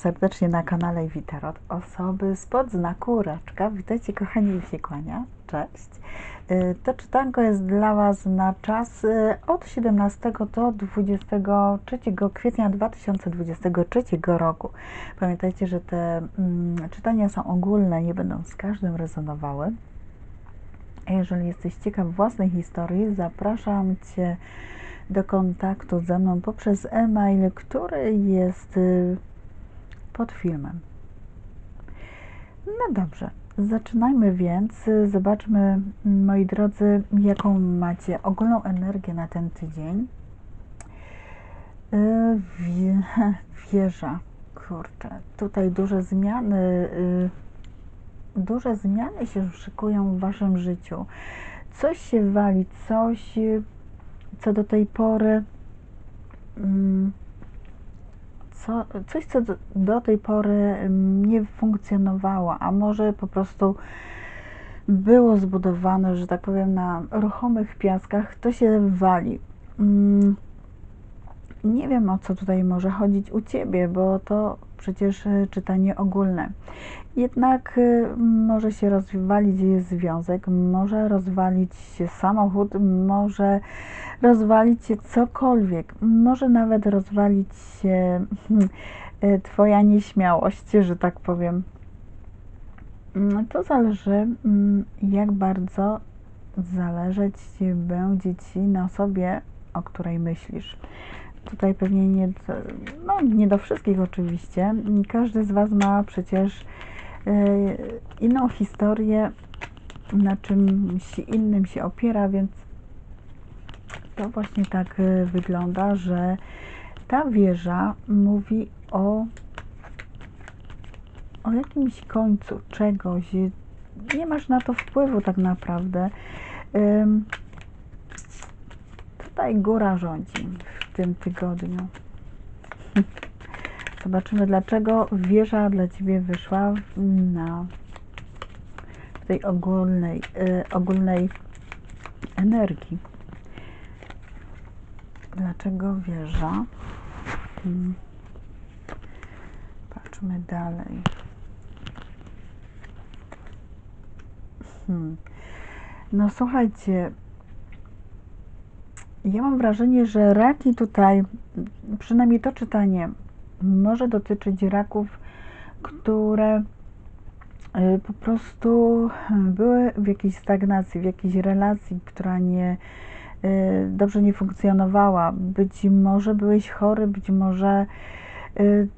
serdecznie na kanale Witarot. Osoby spod znaku raczka. Witajcie kochani, już się kłania. Cześć. Y, To czytanko jest dla Was na czas y, od 17 do 23 kwietnia 2023 roku. Pamiętajcie, że te mm, czytania są ogólne, nie będą z każdym rezonowały. Jeżeli jesteś ciekaw własnej historii, zapraszam Cię do kontaktu ze mną poprzez e-mail, który jest y, pod filmem. No dobrze, zaczynajmy więc. Zobaczmy, moi drodzy, jaką macie ogólną energię na ten tydzień. Y, Wie, wieża, kurczę, tutaj duże zmiany, y, duże zmiany się szykują w waszym życiu. Coś się wali, coś, co do tej pory mm, co, coś, co do, do tej pory nie funkcjonowało, a może po prostu było zbudowane, że tak powiem, na ruchomych piaskach, to się wali. Mm, Nie wiem, o co tutaj może chodzić u Ciebie, bo to przecież y, czytanie ogólne. Jednak y, może się rozwalić związek, może rozwalić się samochód, może rozwalić się cokolwiek, może nawet rozwalić się y, Twoja nieśmiałość, że tak powiem. Mm, To zależy, mm, jak bardzo zależeć będzie Ci na osobie, o której myślisz. Tutaj pewnie nie, no, nie do wszystkich oczywiście. Każdy z Was ma przecież y, inną historię, na czymś innym się opiera, więc to właśnie tak y, wygląda, że ta wieża mówi o, o jakimś końcu czegoś. Nie masz na to wpływu tak naprawdę. Tutaj góra rządzi w tym tygodniu. Zobaczymy, dlaczego wieża dla Ciebie wyszła na tej ogólnej, y, ogólnej energii. Dlaczego wieża? Hmm. Patrzmy dalej. Hmm. No słuchajcie, ja mam wrażenie, że raki tutaj, przynajmniej to czytanie, może dotyczyć raków, które y, po prostu były w jakiejś stagnacji, w jakiejś relacji, która nie y, dobrze nie funkcjonowała. Być może byłeś chory, być może y,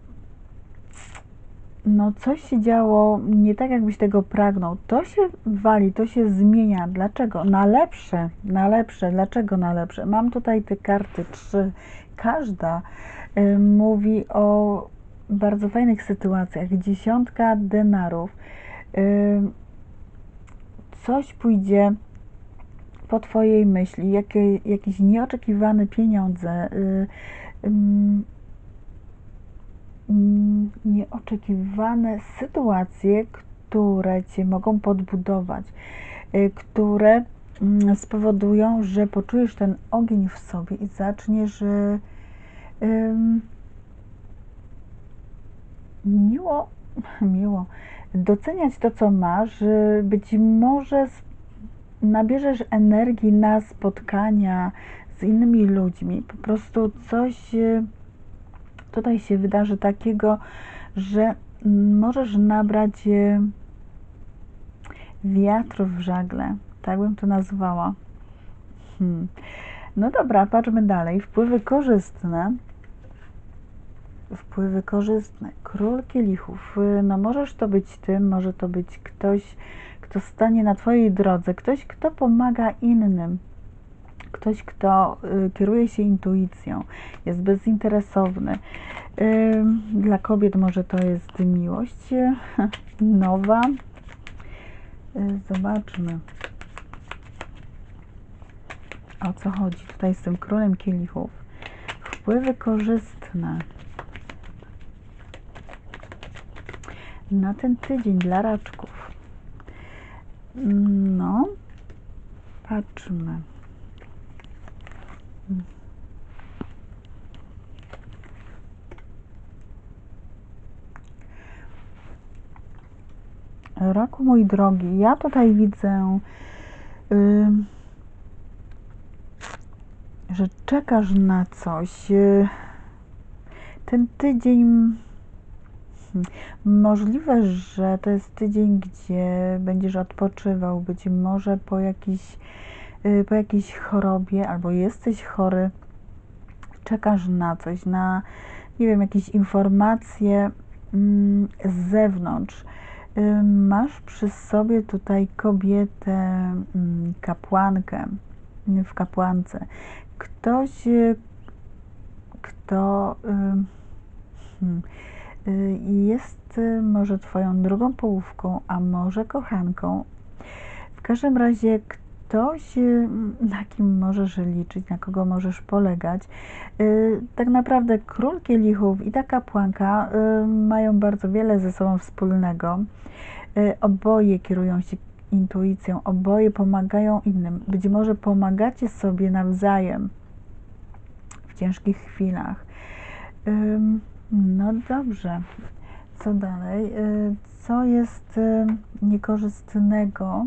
no coś się działo nie tak, jakbyś tego pragnął. To się wali, to się zmienia. Dlaczego? Na lepsze, na lepsze. Dlaczego na lepsze? Mam tutaj te karty trzy. Każda y, mówi o bardzo fajnych sytuacjach. Dziesiątka denarów. Y, coś pójdzie po Twojej myśli, jakie, jakieś nieoczekiwane pieniądze. Y, nieoczekiwane sytuacje, które Cię mogą podbudować, y, które mm, spowodują, że poczujesz ten ogień w sobie i zaczniesz y, miło, miło doceniać to, co masz. y, Być może nabierzesz energii na spotkania z innymi ludźmi. Po prostu coś tutaj się wydarzy takiego, że możesz nabrać y, wiatru w żagle. Tak bym to nazwała. Hmm. No dobra, patrzmy dalej. Wpływy korzystne. Wpływy korzystne. Król kielichów. Y, No możesz to być ty, może to być ktoś, kto stanie na twojej drodze, ktoś, kto pomaga innym. Ktoś, kto y, kieruje się intuicją, jest bezinteresowny. Dla kobiet może to jest miłość nowa. Y, Zobaczmy. O co chodzi tutaj z tym królem kielichów? Wpływy korzystne. Na ten tydzień dla raczków. No, patrzmy. Raku, mój drogi, ja tutaj widzę, yy, że czekasz na coś. Yy, ten tydzień hmm, Możliwe, że to jest tydzień, gdzie będziesz odpoczywał, być może po jakichś po jakiejś chorobie, albo jesteś chory, czekasz na coś, na, nie wiem, jakieś informacje mm, z zewnątrz. Y, masz przy sobie tutaj kobietę, mm, kapłankę w kapłance. Ktoś, y, kto hmm, jest może Twoją drugą połówką, a może kochanką. W każdym razie na kim możesz liczyć, na kogo możesz polegać. Tak naprawdę król kielichów i ta kapłanka mają bardzo wiele ze sobą wspólnego. Oboje kierują się intuicją, oboje pomagają innym. Być może pomagacie sobie nawzajem w ciężkich chwilach. No dobrze. Co dalej? Co jest niekorzystnego?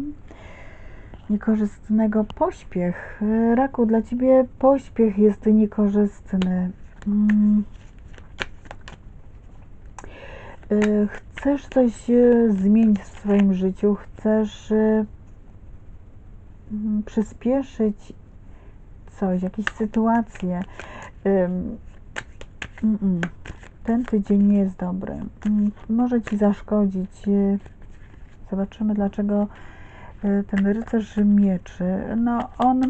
Niekorzystnego pośpiech. Raku, dla ciebie pośpiech jest niekorzystny. Mm. Chcesz coś zmienić w swoim życiu, chcesz mm, przyspieszyć coś, jakieś sytuacje. Ten tydzień nie jest dobry. Mm, może ci zaszkodzić. Zobaczymy, dlaczego ten rycerz mieczy. No, on.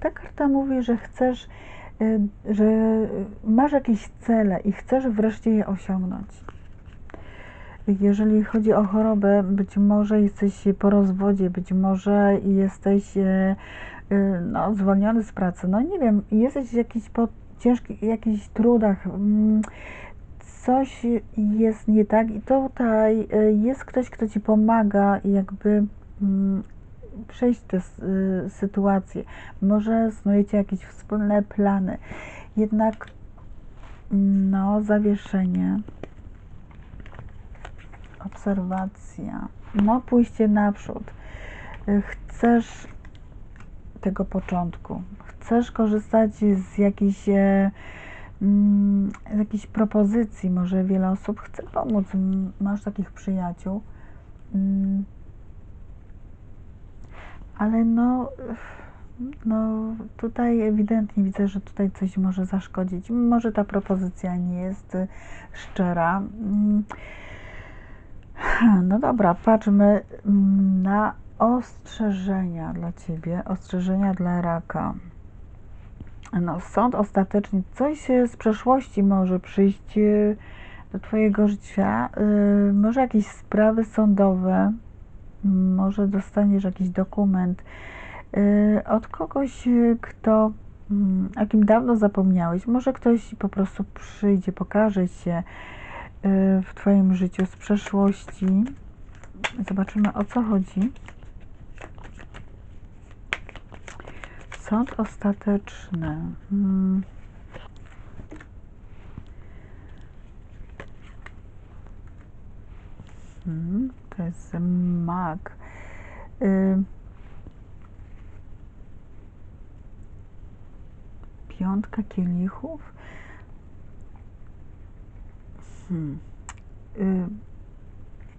Ta karta mówi, że chcesz Y, że masz jakieś cele i chcesz wreszcie je osiągnąć. Jeżeli chodzi o chorobę, być może jesteś po rozwodzie, być może jesteś y, y, no, zwolniony z pracy, no nie wiem, jesteś w jakichś po ciężkich, jakichś trudach, mm, coś jest nie tak i tutaj jest ktoś, kto ci pomaga jakby mm, przejść te y, sytuacje. Może snujecie jakieś wspólne plany. Jednak no, zawieszenie, obserwacja, no pójście naprzód. Y, chcesz tego początku. Chcesz korzystać z jakiejś, e, mm, propozycji. Może wiele osób chce pomóc. Masz takich przyjaciół. Mm, ale no, no tutaj ewidentnie widzę, że tutaj coś może zaszkodzić. Może ta propozycja nie jest szczera. No dobra, patrzmy na ostrzeżenia dla Ciebie, ostrzeżenia dla raka. No, sąd ostatecznie, coś z przeszłości może przyjść do Twojego życia, y, może jakieś sprawy sądowe, może dostaniesz jakiś dokument y, od kogoś, y, kto, mm, o kim dawno zapomniałeś. Może ktoś po prostu przyjdzie, pokaże się y, w Twoim życiu z przeszłości. Zobaczymy o co chodzi. Sąd ostateczny. Hmm. Hmm to jest mag. Y, piątka kielichów. Hmm. Y,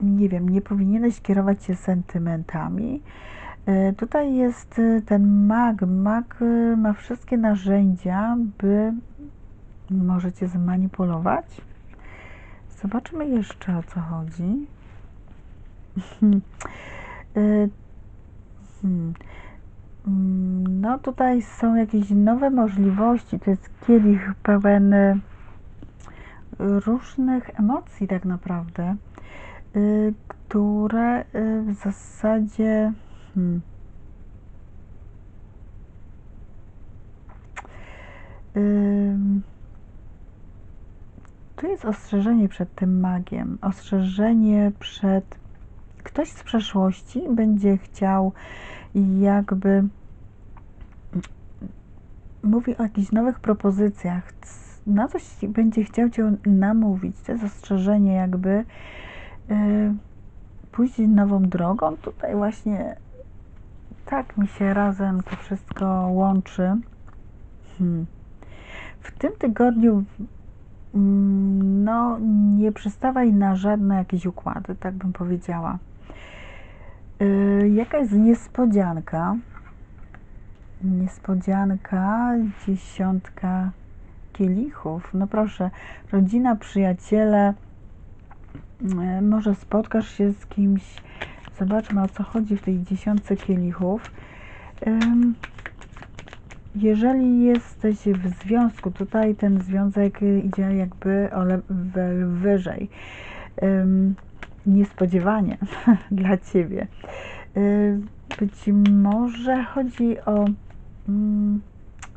nie wiem, nie powinieneś kierować się sentymentami. Y, tutaj jest ten mag. Mag ma wszystkie narzędzia, by możecie zmanipulować. Zobaczmy jeszcze o co chodzi. Hmm. No tutaj są jakieś nowe możliwości. To jest kielich pełen różnych emocji tak naprawdę, które w zasadzie hmm, tu jest ostrzeżenie przed tym magiem, ostrzeżenie przed ktoś z przeszłości będzie chciał jakby mówi o jakichś nowych propozycjach, na coś będzie chciał cię namówić, to jest ostrzeżenie jakby y, pójść nową drogą. Tutaj właśnie tak mi się razem to wszystko łączy. Hmm. W tym tygodniu mm, no, nie przystawaj na żadne jakieś układy, tak bym powiedziała. Yy, jaka jest niespodzianka? Niespodzianka, dziesiątka kielichów. No proszę, rodzina, przyjaciele, yy, może spotkasz się z kimś. Zobaczmy o co chodzi w tej dziesiątce kielichów. Jeżeli jesteś w związku, tutaj ten związek idzie jakby o level wyżej. Niespodziewanie dla ciebie. Być może chodzi o mm,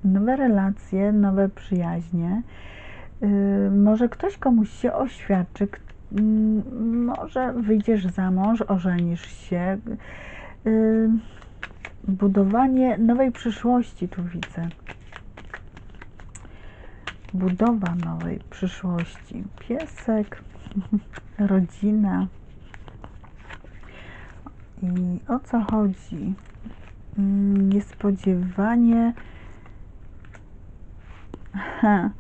nowe relacje, nowe przyjaźnie. Może ktoś komuś się oświadczy, może wyjdziesz za mąż, ożenisz się budowanie nowej przyszłości tu widzę. Budowa nowej przyszłości. Piesek, rodzina. I o co chodzi? Mm, niespodziewanie. Ha.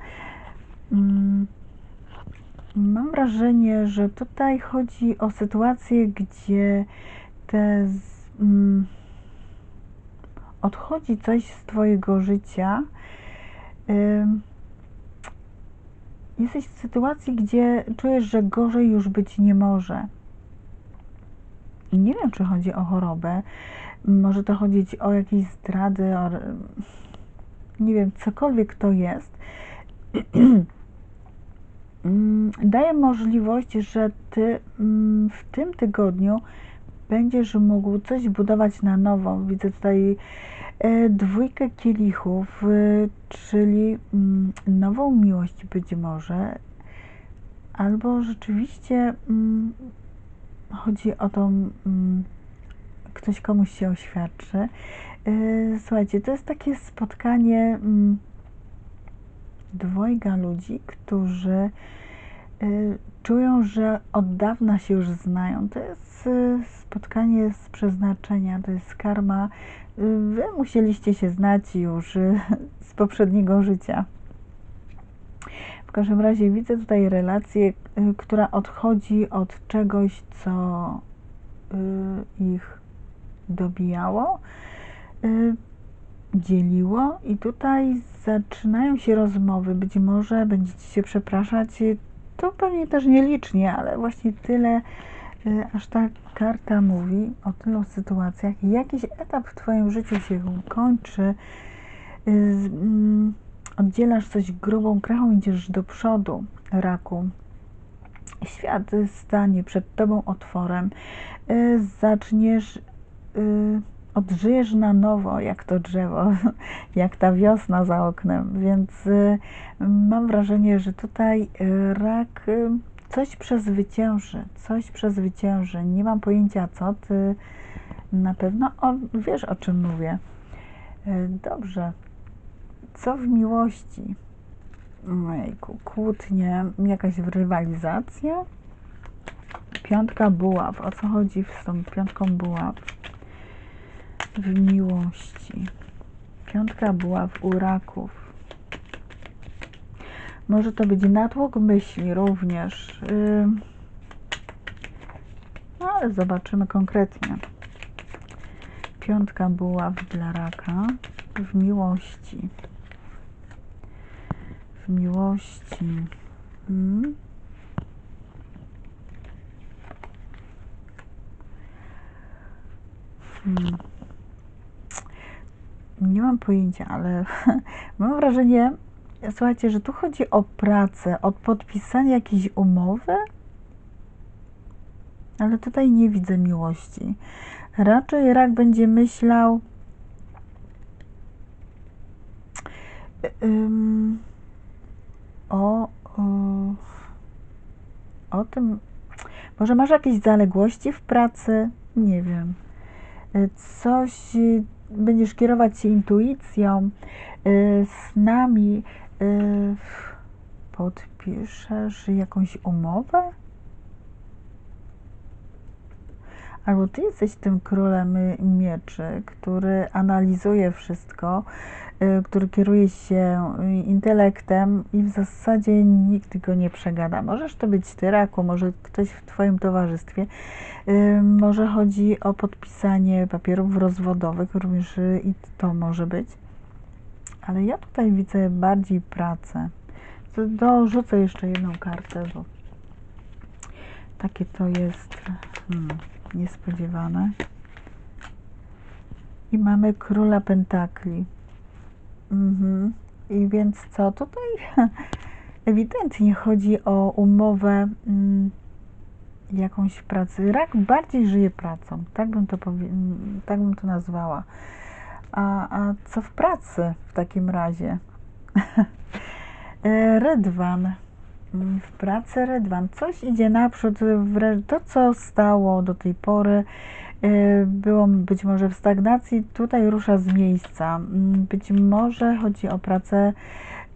Mam wrażenie, że tutaj chodzi o sytuację, gdzie te. Z, mm, odchodzi coś z Twojego życia, jesteś w sytuacji, gdzie czujesz, że gorzej już być nie może. Nie wiem, czy chodzi o chorobę, może to chodzić o jakieś zdrady, o, nie wiem, cokolwiek to jest. Daje możliwość, że Ty w tym tygodniu będziesz mógł coś budować na nowo. Widzę tutaj e, dwójkę kielichów, e, czyli mm, nową miłość być może, albo rzeczywiście mm, chodzi o to, mm, ktoś komuś się oświadczy. E, słuchajcie, to jest takie spotkanie dwojga ludzi, którzy czują, że od dawna się już znają. To jest spotkanie z przeznaczenia, to jest karma. Wy musieliście się znać już z poprzedniego życia. W każdym razie widzę tutaj relację, która odchodzi od czegoś, co y, ich dobijało, y, dzieliło, i tutaj zaczynają się rozmowy. Być może będziecie się przepraszać, to pewnie też nielicznie, ale właśnie tyle Y, aż ta karta mówi o tylu sytuacjach. Jakiś etap w Twoim życiu się kończy, y, mm, oddzielasz coś grubą krechą, idziesz do przodu, raku. Świat stanie przed Tobą otworem. Y, zaczniesz, odżyjesz na nowo, jak to drzewo, jak ta wiosna za oknem. Więc mam wrażenie, że tutaj rak coś przezwycięży, coś przezwycięży. Nie mam pojęcia co, ty na pewno o, wiesz o czym mówię. Dobrze. Co w miłości? Ojku, kłótnie, jakaś rywalizacja? Piątka buław. O co chodzi z tą piątką buław? W miłości. Piątka buław u raków. Może to być natłok myśli również. No, ale zobaczymy konkretnie. Piątka buław dla raka w miłości. W miłości. Hmm. Hmm. Nie mam pojęcia, ale mam wrażenie, słuchajcie, że tu chodzi o pracę, o podpisanie jakiejś umowy, ale tutaj nie widzę miłości. Raczej rak będzie myślał o, o tym, może masz jakieś zaległości w pracy? Nie wiem. Coś będziesz kierować się intuicją, snami, Y, podpiszesz jakąś umowę? Albo ty jesteś tym królem mieczy, który analizuje wszystko, y, który kieruje się intelektem i w zasadzie nikt go nie przegada. Możesz to być ty, Raku, może ktoś w twoim towarzystwie. Y, może chodzi o podpisanie papierów rozwodowych, również i to może być. Ale ja tutaj widzę bardziej pracę. Dorzucę jeszcze jedną kartę, bo takie to jest hmm, niespodziewane. I mamy króla pentakli. Mhm. I więc co? Tutaj ewidentnie chodzi o umowę mm, jakąś pracy. Rak bardziej żyje pracą. Tak bym to, powie- tak bym to nazwała. A, a co w pracy w takim razie? E, Rydwan. W pracy Rydwan. Coś idzie naprzód. To, co stało do tej pory, e, było być może w stagnacji. Tutaj rusza z miejsca. Mm, Być może chodzi o pracę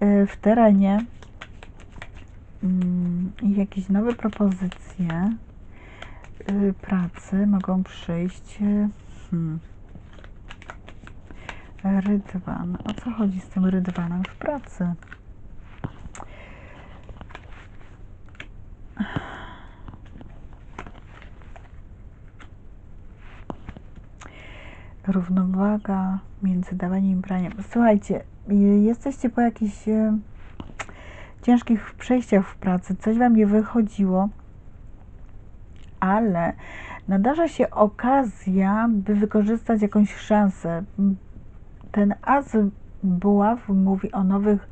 e, w terenie. Mm, I jakieś nowe propozycje e, pracy mogą przyjść. Hmm. Rydwan. O co chodzi z tym rydwanem w pracy? Równowaga między dawaniem i braniem. Słuchajcie, y, jesteście po jakichś y, ciężkich przejściach w pracy, coś wam nie wychodziło, ale nadarza się okazja, by wykorzystać jakąś szansę. Ten as buław mówi o nowych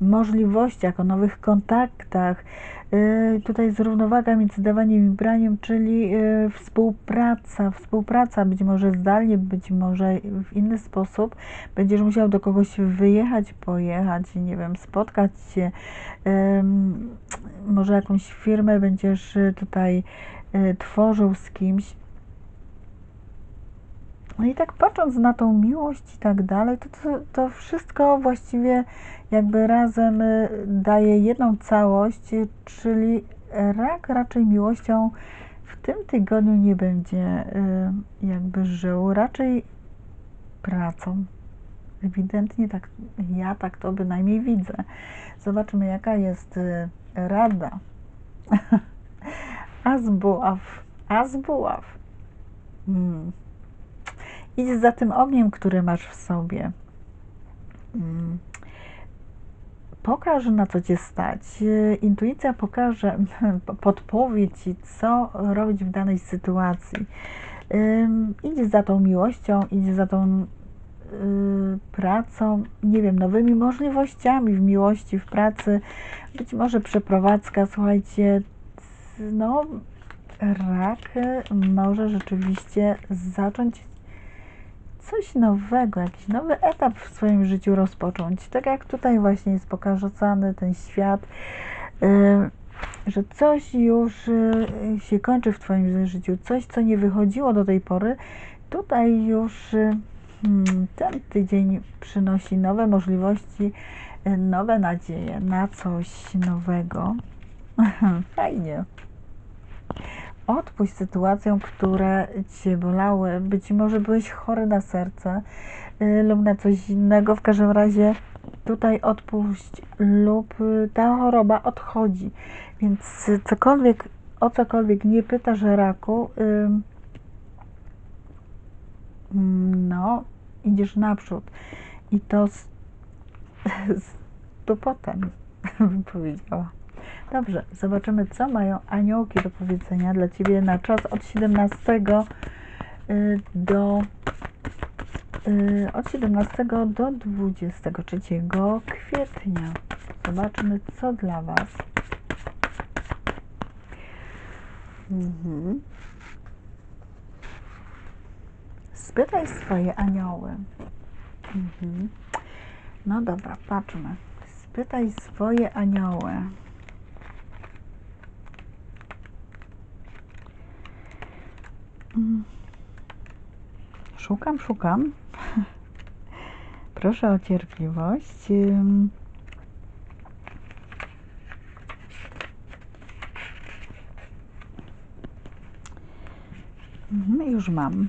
możliwościach, o nowych kontaktach. Y, Tutaj jest równowaga między dawaniem i braniem, czyli y, współpraca, współpraca być może zdalnie, być może w inny sposób. Będziesz musiał do kogoś wyjechać, pojechać, nie wiem, spotkać się. Może jakąś firmę będziesz y, tutaj tworzył z kimś. No i tak patrząc na tą miłość i tak dalej, to, to, to wszystko właściwie jakby razem y, daje jedną całość, y, czyli rak raczej miłością w tym tygodniu nie będzie y, jakby żył, raczej pracą. Ewidentnie tak, ja tak to bynajmniej widzę. Zobaczmy jaka jest rada. Azbuław, Azbuław. Hmm. Idź za tym ogniem, który masz w sobie. Mm. Pokaż, na co cię stać. Intuicja pokaże, podpowie ci, co robić w danej sytuacji. Idź za tą miłością, idź za tą y, pracą, nie wiem, nowymi możliwościami w miłości, w pracy. Być może przeprowadzka, słuchajcie, no, rak może rzeczywiście zacząć coś nowego, jakiś nowy etap w swoim życiu rozpocząć. Tak jak tutaj właśnie jest pokazany ten świat, że coś już y, się kończy w Twoim życiu, coś, co nie wychodziło do tej pory, tutaj już y, hmm, ten tydzień przynosi nowe możliwości, y, nowe nadzieje na coś nowego. Fajnie. Odpuść sytuacjom, które Cię bolały. Być może byłeś chory na serce y, lub na coś innego. W każdym razie tutaj odpuść lub y, ta choroba odchodzi. Więc cokolwiek, o cokolwiek nie pytasz raku, mm, no, idziesz naprzód. I to z, z tupotem, bym powiedziała. Dobrze, zobaczymy, co mają aniołki do powiedzenia dla Ciebie na czas od 17 y, do y, od 17 do 23 kwietnia. Zobaczmy, co dla Was. Mhm. Spytaj swoje anioły. Mhm. No dobra, patrzmy. Spytaj swoje anioły. Szukam, szukam. Proszę o cierpliwość. Już mam.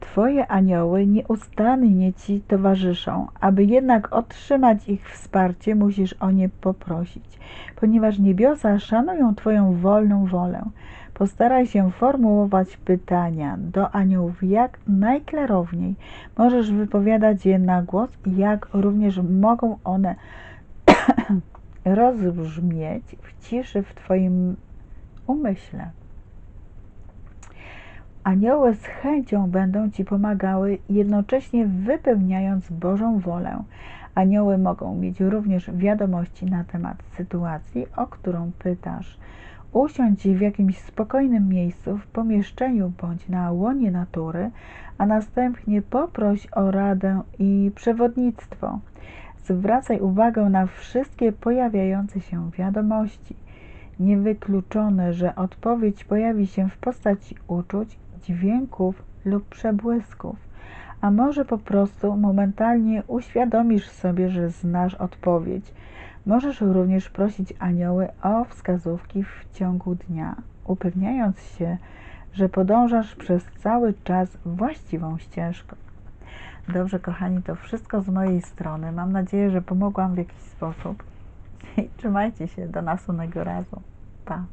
Twoje anioły nieustannie Ci towarzyszą. Aby jednak otrzymać ich wsparcie, musisz o nie poprosić, ponieważ niebiosa szanują Twoją wolną wolę. Postaraj się formułować pytania do aniołów jak najklarowniej. Możesz wypowiadać je na głos, jak również mogą one rozbrzmieć w ciszy w Twoim umyśle. Anioły z chęcią będą Ci pomagały, jednocześnie wypełniając Bożą wolę. Anioły mogą mieć również wiadomości na temat sytuacji, o którą pytasz. Usiądź w jakimś spokojnym miejscu, w pomieszczeniu bądź na łonie natury, a następnie poproś o radę i przewodnictwo. Zwracaj uwagę na wszystkie pojawiające się wiadomości. Niewykluczone, że odpowiedź pojawi się w postaci uczuć, dźwięków lub przebłysków, a może po prostu momentalnie uświadomisz sobie, że znasz odpowiedź. Możesz również prosić anioły o wskazówki w ciągu dnia, upewniając się, że podążasz przez cały czas właściwą ścieżką. Dobrze, kochani, to wszystko z mojej strony. Mam nadzieję, że pomogłam w jakiś sposób. I trzymajcie się do następnego razu. Pa.